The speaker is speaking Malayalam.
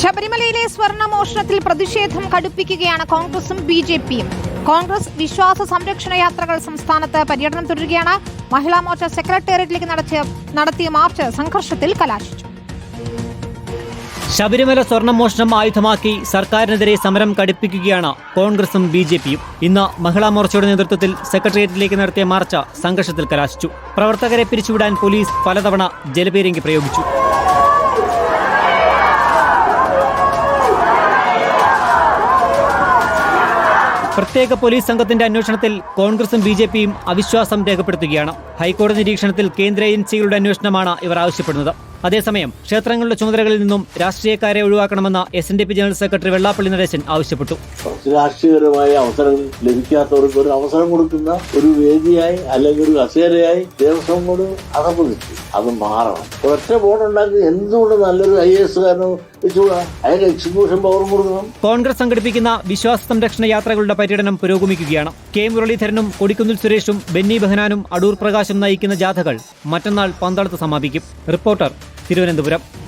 ശബരിമലയിലെ സ്വർണമോഷണത്തിൽ പ്രതിഷേധം കടുപ്പിക്കുകയാണ് കോൺഗ്രസും ബി ജെ പിയും. കോൺഗ്രസ് വിശ്വാസ സംരക്ഷണ യാത്രകൾ സംസ്ഥാനത്ത് പര്യടനം തുടരുകയാണ്. മഹിളാ മോർച്ച സെക്രട്ടേറിയറ്റിലേക്ക് നടത്തിയ നടത്തിയ മാർച്ച് സംഘർഷത്തിൽ കലാശിച്ചു. ശബരിമല സ്വർണമോഷണം ആയുധമാക്കി സർക്കാരിനെതിരെ സമരം കടുപ്പിക്കുകയാണ് കോൺഗ്രസും ബി ജെ പിയും. ഇന്ന് മഹിളാ മോർച്ചയുടെ നേതൃത്വത്തിൽ സെക്രട്ടേറിയറ്റിലേക്ക് നടത്തിയ മാർച്ച സംഘർഷത്തിൽ കലാശിച്ചു. പ്രവർത്തകരെ പിരിച്ചുവിടാൻ പോലീസ് പലതവണ ജലപീരങ്കി പ്രയോഗിച്ചു. പ്രത്യേക പോലീസ് സംഘത്തിന്റെ അന്വേഷണത്തിൽ കോൺഗ്രസും ബി ജെ പിയും അവിശ്വാസം രേഖപ്പെടുത്തുകയാണ്. ഹൈക്കോടതി നിരീക്ഷണത്തിൽ കേന്ദ്ര ഏജൻസികളുടെ അന്വേഷണമാണ് ഇവർ ആവശ്യപ്പെടുന്നത്. അതേസമയം ക്ഷേത്രങ്ങളുടെ ചുമതലകളിൽ നിന്നും രാഷ്ട്രീയക്കാരെ ഒഴിവാക്കണമെന്ന് S N D P general secretary Vellappally Natesan ആവശ്യപ്പെട്ടു. രാഷ്ട്രീയപരമായ അവസരം ലഭിക്കാത്തവർക്ക് ഒരു അവസരം കൊടുക്കുന്ന ഒരു വേദിയായി അല്ലെങ്കിൽ ഒരു കസേരയായി ദേവസ്വം ബോർഡ് അധപ്പതിച്ചു അത് മാറണം. ഒരൊറ്റ ബോർഡ് ഉണ്ടാക്കി എന്തുകൊണ്ട് നല്ലൊരു ഐ എസ് കാരന് വെച്ചുകൂടാ കോൺഗ്രസ് സംഘടിപ്പിക്കുന്ന വിശ്വാസ സംരക്ഷണ യാത്രകളുടെ പര്യടനം പുരോഗമിക്കുകയാണ്. കെ മുരളീധരനും കൊടിക്കുന്നിൽ സുരേഷും ബെന്നി ബെഹനാനും അടൂർ പ്രകാശും നയിക്കുന്ന ജാഥകൾ മറ്റന്നാൾ പന്തളത്ത് സമാപിക്കും. റിപ്പോർട്ടർ തിരുവനന്തപുരം.